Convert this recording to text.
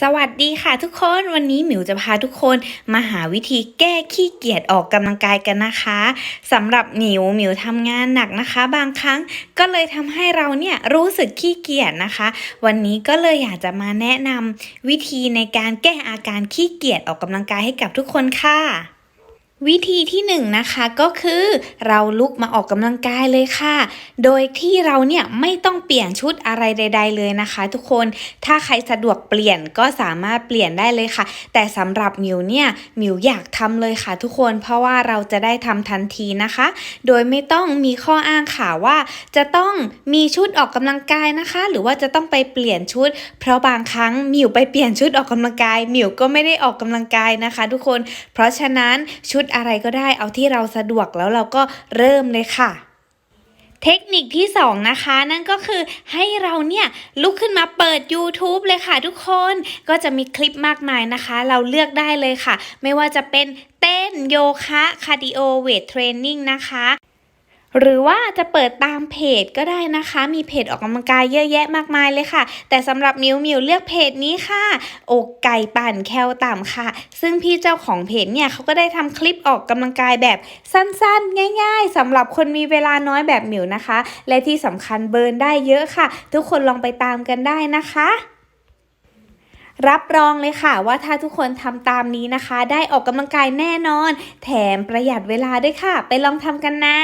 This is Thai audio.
สวัสดีค่ะทุกคนวันนี้หมิวจะพาทุกคนมาหาวิธีแก้ขี้เกียจออกกำลังกายกันนะคะสำหรับหมิวหมิวทำงานหนักนะคะ บางครั้งก็เลยทำให้เราเนี่ยรู้สึกขี้เกียจนะคะ วันนี้ก็เลยอยากจะมาแนะนำวิธีในการแก้อาการขี้เกียจออกกำลังกายให้กับทุกคนค่ะ วิธีที่หนึ่งนะคะก็คือเราลุกมาออกกำลังกายเลยค่ะ โดยที่เราเนี่ยไม่ต้องเปลี่ยนชุดอะไรใด ๆ เลยนะคะ ทุกคนถ้าใครสะดวกเปลี่ยนก็สามารถเปลี่ยนได้เลยค่ะ แต่สำหรับมิวเนี่ยมิวอยากทำเลยค่ะ ทุกคนเพราะว่าเราจะได้ทำทันทีนะคะ โดยไม่ต้องมีข้ออ้างค่ะว่า จะต้องมีชุดออกกำลังกายนะคะ หรือว่าจะต้องไปเปลี่ยนชุด เพราะบางครั้งมิวไปเปลี่ยนชุดออกกำลังกายมิวก็ไม่ได้ออกกำลังกายนะคะ ทุกคน เพราะฉะนั้นชุดอะไรก็ได้เอาที่เราสะดวกแล้วเราก็เริ่มเลยค่ะเทคนิคที่ 2 นะคะ นั่นก็คือให้เราเนี่ยลุกขึ้นมาเปิด YouTube เลยค่ะทุกคนก็จะมีคลิปมากมายนะคะ เราเลือกได้เลยค่ะ ไม่ว่าจะเป็นเต้นโยคะคาร์ดิโอเวทเทรนนิ่งนะคะ หรือว่าจะเปิดตามเพจก็ได้นะคะ มีเพจออกกำลังกายเยอะแยะมากมายเลยค่ะ แต่สำหรับมิวมิวเลือกเพจนี้ค่ะอกไก่ปั่นแคลต่ำค่ะ ซึ่งพี่เจ้าของเพจเนี่ยเขาก็ได้ทำคลิปออกกำลังกายแบบสั้นๆ ง่ายๆสำหรับคนมีเวลาน้อยแบบมิวนะคะ และที่สำคัญเบิร์นได้เยอะค่ะ ทุกคนลองไปตามกันได้นะคะรับรองเลยค่ะว่าถ้าทุกคนทำตามนี้นะคะ ได้ออกกำลังกายแน่นอน แถมประหยัดเวลาด้วยค่ะ ไปลองทำกันนะ